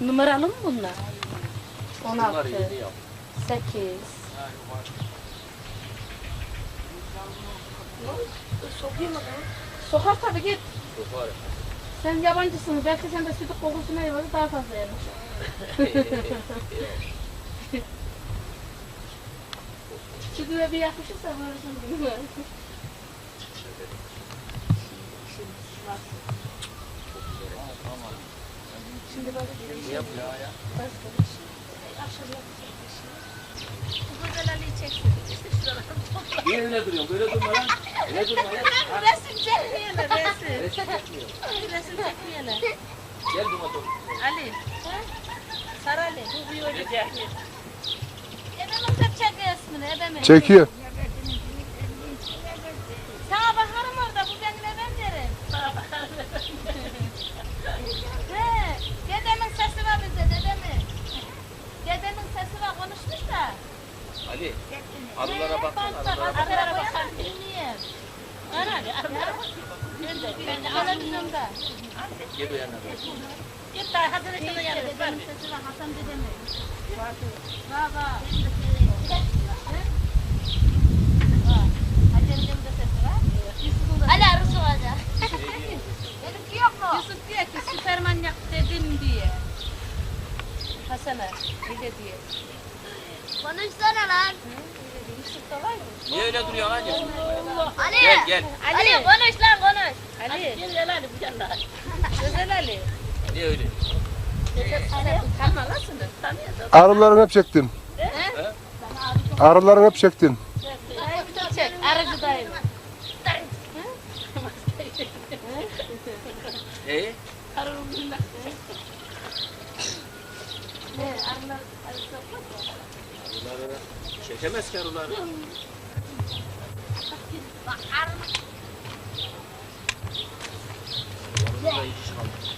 Numaralı mı bunlar? 16, Bunlar yedi yap. 8. Sokayım mı? Sokar tabii git. Sokar. Sen yabancısın. Belki sen de sütü kokusuna yavaşı daha fazla yemiş. Sütüne bir yakışırsa görürsün bunu. Şimdi bak. Ne yapıyor ya? Bu güzelliği çeksin. İşte şuralara. Niye öyle duruyorsun? Böyle durma lan. Öyle durma lan. Resim çekmeyeler resim. Resim çekmiyor. Resim çekmeyeler. Gel durma dur. Ali. Sarı Ali. Bu bir olacak. Ebemin hep çekiyor ismini. Ebemin. Çekiyor. Ali. Arılara bak. Bak, Arılara bak. Arılara. Dinleyeyim. Ana. Arılara bak. Ben de. Ben de. Televizyonda. Gel uyanına. Git daha Hasan Eşe'de yardım. Benim sesi var. Hasan dedemin. Baba. Da Ali arısı olacak. Benimki yok mu? Yusuf diyor ki Süperman yap dedim diye. Hasan'a öyle diye. Konuşsana lan. Yusuf da var mı? Niye öyle duruyorsun lan? Gel. Ali. Gel gel. Ali konuş lan konuş. Ali. Güzel Ali bu yandan. Güzel Ali. Niye öyle? Lan. Arılarını hep çektin. He? Arılarını hep çektin. Çek. Aracı dayım. Ee? Arıyorum Ne? Arıları çekemez ki. Arılar da hiç kalmıyor.